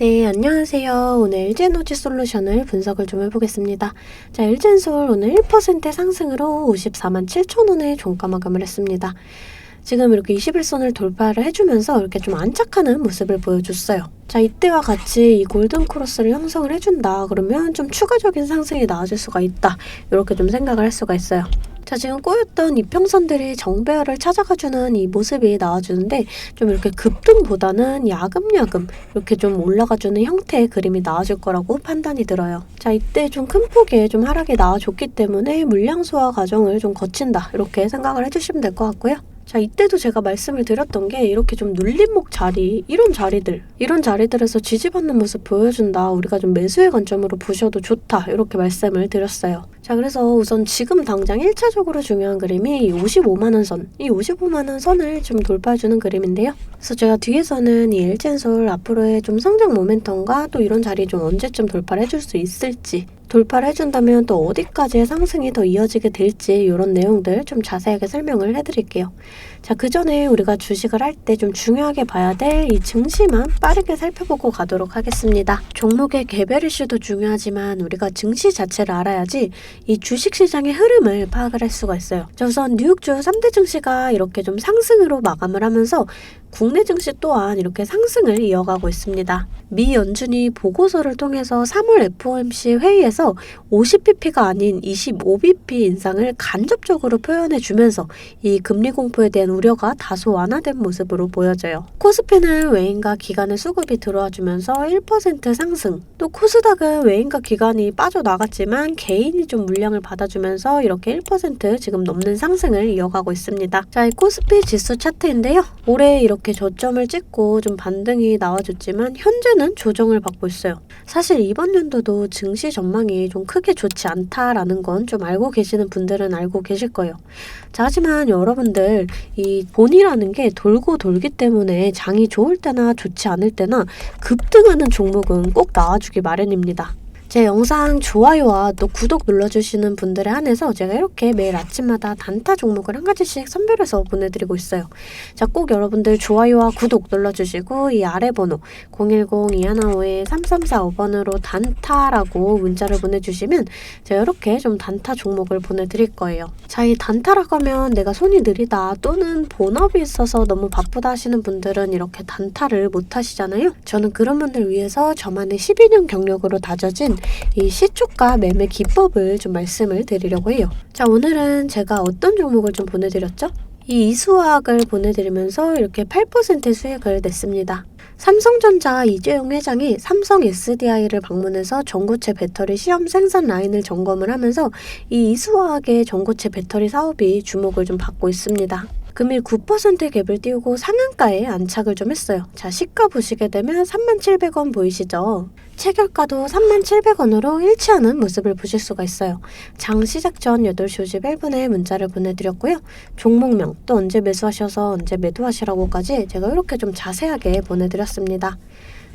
네, 안녕하세요. 오늘 일젠오지 솔루션을 분석을 좀 해보겠습니다. 자, 일젠솔 오늘 1% 상승으로 54만 7천 원에 종가 마감을 했습니다. 지금 이렇게 21선을 돌파를 해주면서 이렇게 좀 안착하는 모습을 보여줬어요. 자, 이때와 같이 이 골든 크로스를 형성을 해준다. 그러면 좀 추가적인 상승이 나와줄 수가 있다. 이렇게 좀 생각을 할 수가 있어요. 자, 지금 꼬였던 이평선들이 정배열을 찾아가주는 이 모습이 나와주는데 좀 이렇게 급등보다는 야금야금 이렇게 좀 올라가주는 형태의 그림이 나와줄 거라고 판단이 들어요. 자, 이때 좀 큰 폭의 좀 하락이 나와줬기 때문에 물량 소화 과정을 좀 거친다. 이렇게 생각을 해주시면 될 것 같고요. 자, 이때도 제가 말씀을 드렸던 게 이렇게 좀 눌림목 자리, 이런 자리들, 이런 자리들에서 지지받는 모습 보여준다. 우리가 좀 매수의 관점으로 보셔도 좋다. 이렇게 말씀을 드렸어요. 자, 그래서 우선 지금 당장 1차적으로 중요한 그림이 이 55만원 선, 이 55만원 선을 좀 돌파해주는 그림인데요. 그래서 제가 뒤에서는 이 엘젠솔 앞으로의 좀 성장 모멘텀과 또 이런 자리 좀 언제쯤 돌파를 해줄 수 있을지 돌파를 해준다면 또 어디까지의 상승이 더 이어지게 될지 이런 내용들 좀 자세하게 설명을 해드릴게요. 자, 그 전에 우리가 주식을 할 때 좀 중요하게 봐야 될 이 증시만 빠르게 살펴보고 가도록 하겠습니다. 종목의 개별 이슈도 중요하지만 우리가 증시 자체를 알아야지 이 주식 시장의 흐름을 파악을 할 수가 있어요. 자, 우선 뉴욕주 3대 증시가 이렇게 좀 상승으로 마감을 하면서 국내 증시 또한 이렇게 상승을 이어가고 있습니다. 미 연준이 보고서를 통해서 3월 FOMC 회의에서 50bp가 아닌 25bp 인상을 간접적으로 표현해 주면서 이 금리 공포에 대한 우려가 다소 완화된 모습으로 보여져요. 코스피는 외인과 기관의 수급이 들어와 주면서 1% 상승, 또 코스닥은 외인과 기관이 빠져나갔지만 개인이 좀 물량을 받아주면서 이렇게 1% 지금 넘는 상승을 이어가고 있습니다. 자, 이 코스피 지수 차트인데요. 올해 이렇게 저점을 찍고 좀 반등이 나와줬지만 현재는 조정을 받고 있어요. 사실 이번 연도도 증시 전망이 좀 크게 좋지 않다라는 건 좀 알고 계시는 분들은 알고 계실 거예요. 자, 하지만 여러분들 이 본이라는 게 돌고 돌기 때문에 장이 좋을 때나 좋지 않을 때나 급등하는 종목은 꼭 나와주기 마련입니다. 제 영상 좋아요와 또 구독 눌러주시는 분들에 한해서 제가 이렇게 매일 아침마다 단타 종목을 한 가지씩 선별해서 보내드리고 있어요. 자, 꼭 여러분들 좋아요와 구독 눌러주시고 이 아래 번호 010-2155-3345번으로 단타라고 문자를 보내주시면 제가 이렇게 좀 단타 종목을 보내드릴 거예요. 자, 이 단타라고 하면 내가 손이 느리다 또는 본업이 있어서 너무 바쁘다 하시는 분들은 이렇게 단타를 못 하시잖아요. 저는 그런 분들 위해서 저만의 12년 경력으로 다져진 이 시초가 매매 기법을 좀 말씀을 드리려고 해요. 자, 오늘은 제가 어떤 종목을 좀 보내드렸죠? 이 이수화학을 보내드리면서 이렇게 8% 수익을 냈습니다. 삼성전자 이재용 회장이 삼성 SDI를 방문해서 전고체 배터리 시험 생산 라인을 점검을 하면서 이 이수화학의 전고체 배터리 사업이 주목을 좀 받고 있습니다. 금일 9% 갭을 띄우고 상한가에 안착을 좀 했어요. 자, 시가 보시게 되면 37,000원 보이시죠? 체결가도 37,000원으로 일치하는 모습을 보실 수가 있어요. 장 시작 전 8시 51분에 문자를 보내드렸고요. 종목명 또 언제 매수하셔서 언제 매도하시라고까지 제가 이렇게 좀 자세하게 보내드렸습니다.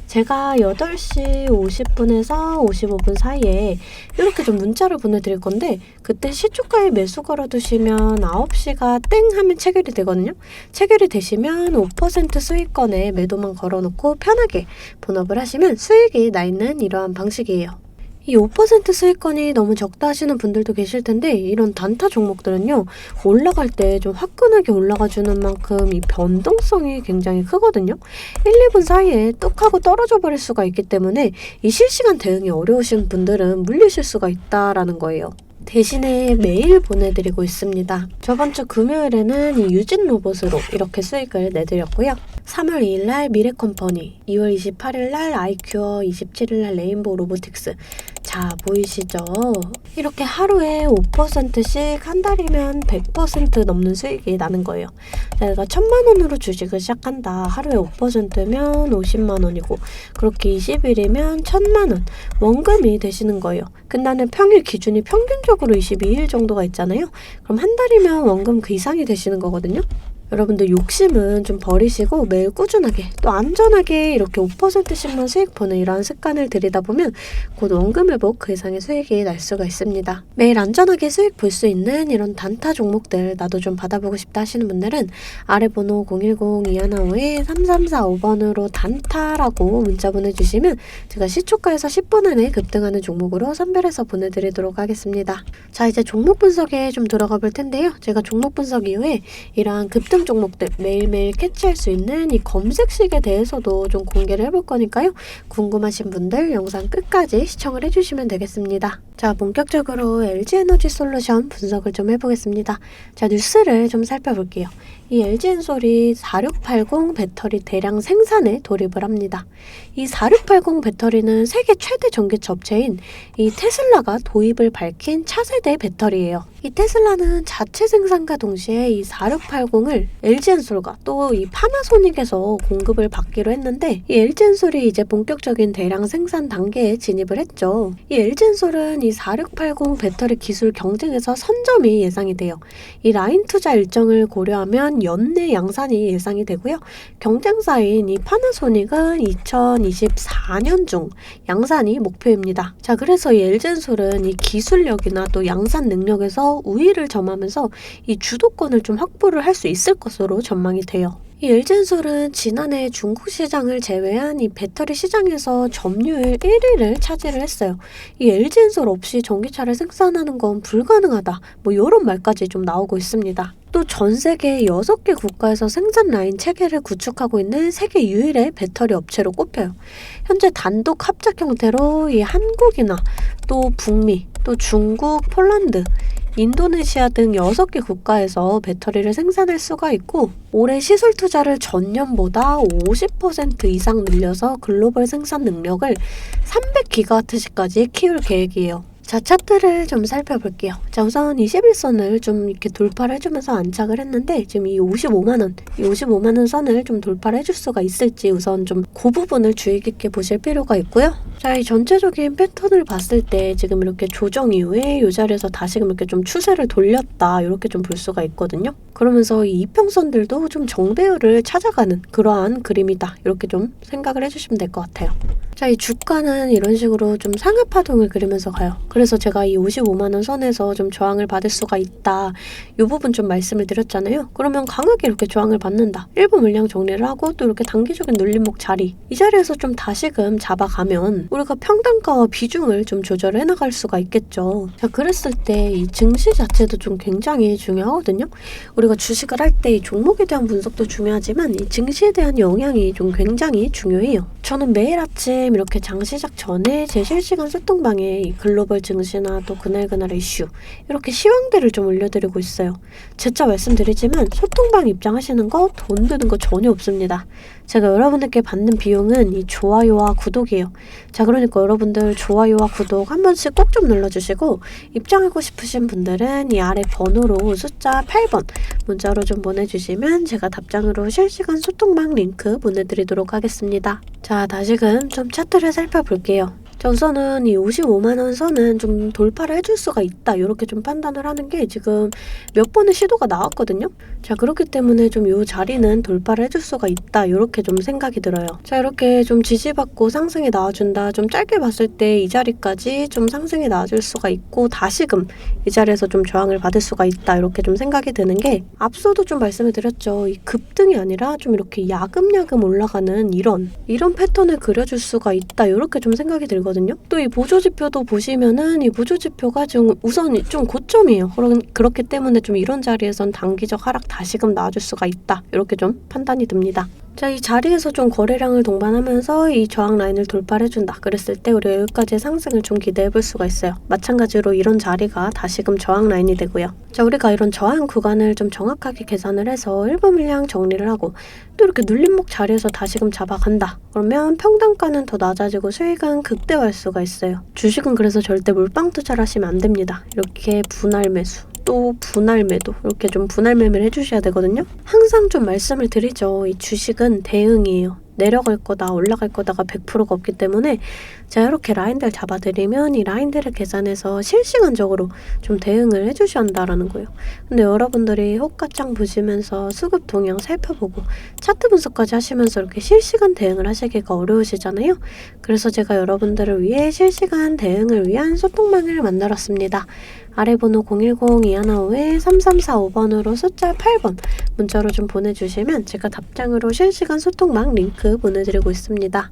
제가 8시 50분에서 55분 사이에 이렇게 좀 문자를 보내드릴 건데 그때 시초가에 매수 걸어두시면 9시가 땡 하면 체결이 되거든요. 체결이 되시면 5% 수익권에 매도만 걸어놓고 편하게 본업을 하시면 수익이 나 있는 이러한 방식이에요. 이 5% 수익권이 너무 적다 하시는 분들도 계실 텐데 이런 단타 종목들은요 올라갈 때 좀 화끈하게 올라가 주는 만큼 이 변동성이 굉장히 크거든요 1, 2분 사이에 뚝 하고 떨어져 버릴 수가 있기 때문에 이 실시간 대응이 어려우신 분들은 물리실 수가 있다라는 거예요 대신에 매일 보내드리고 있습니다. 저번 주 금요일에는 이 유진 로봇으로 이렇게 수익을 내드렸고요. 3월 2일 날 미래컴퍼니, 2월 28일 날 아이큐어, 27일 날 레인보우 로보틱스. 자, 보이시죠? 이렇게 하루에 5%씩 한 달이면 100% 넘는 수익이 나는 거예요. 내가 천만 원으로 주식을 시작한다. 하루에 5%면 50만 원이고 그렇게 20일이면 천만 원 원금이 되시는 거예요. 근데 평일 기준이 평균적으로 22일 정도가 있잖아요. 그럼 한 달이면 원금 그 이상이 되시는 거거든요. 여러분들 욕심은 좀 버리시고 매일 꾸준하게 또 안전하게 이렇게 5%씩만 수익 보는 이러한 습관을 들이다 보면 곧 원금 회복 그 이상의 수익이 날 수가 있습니다. 매일 안전하게 수익 볼 수 있는 이런 단타 종목들 나도 좀 받아보고 싶다 하시는 분들은 아래 번호 010-2155-3345번으로 단타라고 문자 보내주시면 제가 시초가에서 10분 안에 급등하는 종목으로 선별해서 보내드리도록 하겠습니다. 자 이제 종목 분석에 좀 들어가 볼 텐데요. 제가 종목 분석 이후에 이러한 급등 종목들 매일매일 캐치할 수 있는 이 검색식에 대해서도 좀 공개를 해볼 거니까요. 궁금하신 분들 영상 끝까지 시청을 해주시면 되겠습니다. 자, 본격적으로 LG에너지 솔루션 분석을 좀 해보겠습니다. 자, 뉴스를 좀 살펴볼게요. 이 LG엔솔이 4680 배터리 대량 생산에 돌입을 합니다. 이 4680 배터리는 세계 최대 전기차 업체인 이 테슬라가 도입을 밝힌 차세대 배터리예요. 이 테슬라는 자체 생산과 동시에 이 4680을 LG엔솔과 또 이 파나소닉에서 공급을 받기로 했는데 이 LG엔솔이 이제 본격적인 대량 생산 단계에 진입을 했죠. 이 LG엔솔은 이 4680 배터리 기술 경쟁에서 선점이 예상이 돼요. 이 라인 투자 일정을 고려하면 연내 양산이 예상이 되고요. 경쟁사인 이 파나소닉은 2024년 중 양산이 목표입니다. 자, 그래서 이 LG엔솔은 이 기술력이나 또 양산 능력에서 우위를 점하면서 이 주도권을 좀 확보를 할 수 있을 것으로 전망이 돼요. 이 엘젠솔은 지난해 중국 시장을 제외한 이 배터리 시장에서 점유율 1위를 차지를 했어요. 이 엘젠솔 없이 전기차를 생산하는 건 불가능하다. 뭐 이런 말까지 좀 나오고 있습니다. 또 전 세계 6개 국가에서 생산 라인 체계를 구축하고 있는 세계 유일의 배터리 업체로 꼽혀요. 현재 단독 합작 형태로 이 한국이나 또 북미, 또 중국, 폴란드 인도네시아 등 6개 국가에서 배터리를 생산할 수가 있고 올해 시설 투자를 전년보다 50% 이상 늘려서 글로벌 생산 능력을 300기가와트시까지 키울 계획이에요. 자, 차트를 좀 살펴볼게요. 자, 우선 21선을 좀 이렇게 돌파를 해주면서 안착을 했는데, 지금 이 55만원, 이 55만원 선을 좀 돌파를 해줄 수가 있을지 우선 좀 그 부분을 주의 깊게 보실 필요가 있고요. 자, 이 전체적인 패턴을 봤을 때 지금 이렇게 조정 이후에 이 자리에서 다시금 이렇게 좀 추세를 돌렸다, 이렇게 좀 볼 수가 있거든요. 그러면서 이 이평선들도 좀 정배율을 찾아가는 그러한 그림이다. 이렇게 좀 생각을 해주시면 될 것 같아요. 자, 이 주가는 이런 식으로 좀 상하 파동을 그리면서 가요. 그래서 제가 이 55만원 선에서 좀 저항을 받을 수가 있다. 이 부분 좀 말씀을 드렸잖아요. 그러면 강하게 이렇게 저항을 받는다. 일부 물량 정리를 하고 또 이렇게 단기적인 눌림목 자리. 이 자리에서 좀 다시금 잡아가면 우리가 평단가와 비중을 좀 조절해 나갈 수가 있겠죠. 자, 그랬을 때 이 증시 자체도 좀 굉장히 중요하거든요. 우리가 주식을 할 때 이 종목에 대한 분석도 중요하지만 이 증시에 대한 영향이 좀 굉장히 중요해요. 저는 매일 아침 이렇게 장 시작 전에 제 실시간 소통방에 글로벌 증시나 또 그날그날의 이슈 이렇게 시황들을 좀 올려드리고 있어요. 재차 말씀드리지만 소통방 입장하시는 거 돈 드는 거 전혀 없습니다. 제가 여러분들께 받는 비용은 이 좋아요와 구독이에요. 자 그러니까 여러분들 좋아요와 구독 한 번씩 꼭 좀 눌러주시고 입장하고 싶으신 분들은 이 아래 번호로 숫자 8번 문자로 좀 보내주시면 제가 답장으로 실시간 소통방 링크 보내드리도록 하겠습니다. 자 다시금 좀 차트를 살펴볼게요. 자, 우선은 이 55만원 선은 좀 돌파를 해줄 수가 있다. 이렇게 좀 판단을 하는 게 지금 몇 번의 시도가 나왔거든요. 자, 그렇기 때문에 좀 이 자리는 돌파를 해줄 수가 있다. 이렇게 좀 생각이 들어요. 자, 이렇게 좀 지지받고 상승이 나와준다. 좀 짧게 봤을 때 이 자리까지 좀 상승이 나와줄 수가 있고 다시금 이 자리에서 좀 저항을 받을 수가 있다. 이렇게 좀 생각이 드는 게 앞서도 좀 말씀을 드렸죠. 이 급등이 아니라 좀 이렇게 야금야금 올라가는 이런 이런 패턴을 그려줄 수가 있다. 이렇게 좀 생각이 들거든요. 있거든요. 또 이 보조 지표도 보시면은 이 보조 지표가 좀 우선 좀 고점이에요. 그런 그렇기 때문에 좀 이런 자리에선 단기적 하락 다시금 나와줄 수가 있다. 이렇게 좀 판단이 듭니다. 자, 이 자리에서 좀 거래량을 동반하면서 이 저항 라인을 돌파해준다. 그랬을 때 우리가 여기까지 상승을 좀 기대해 볼 수가 있어요. 마찬가지로 이런 자리가 다시금 저항 라인이 되고요. 자, 우리가 이런 저항 구간을 좀 정확하게 계산을 해서 일부 물량 정리를 하고 또 이렇게 눌림목 자리에서 다시금 잡아간다. 그러면 평단가는 더 낮아지고 수익은 극대화할 수가 있어요. 주식은 그래서 절대 물방 투자를 하시면 안 됩니다. 이렇게 분할 매수. 또 분할 매도 이렇게 좀 분할 매매를 해주셔야 되거든요. 항상 좀 말씀을 드리죠. 이 주식은 대응이에요. 내려갈 거다 올라갈 거다가 100%가 없기 때문에 제가 이렇게 라인들 잡아드리면 이 라인들을 계산해서 실시간적으로 좀 대응을 해주셔야 한다라는 거예요. 근데 여러분들이 호가창 보시면서 수급 동향 살펴보고 차트 분석까지 하시면서 이렇게 실시간 대응을 하시기가 어려우시잖아요. 그래서 제가 여러분들을 위해 실시간 대응을 위한 소통망을 만들었습니다. 아래 번호 010-215-3345번으로 숫자 8번 문자로 좀 보내주시면 제가 답장으로 실시간 소통망 링크 보내드리고 있습니다.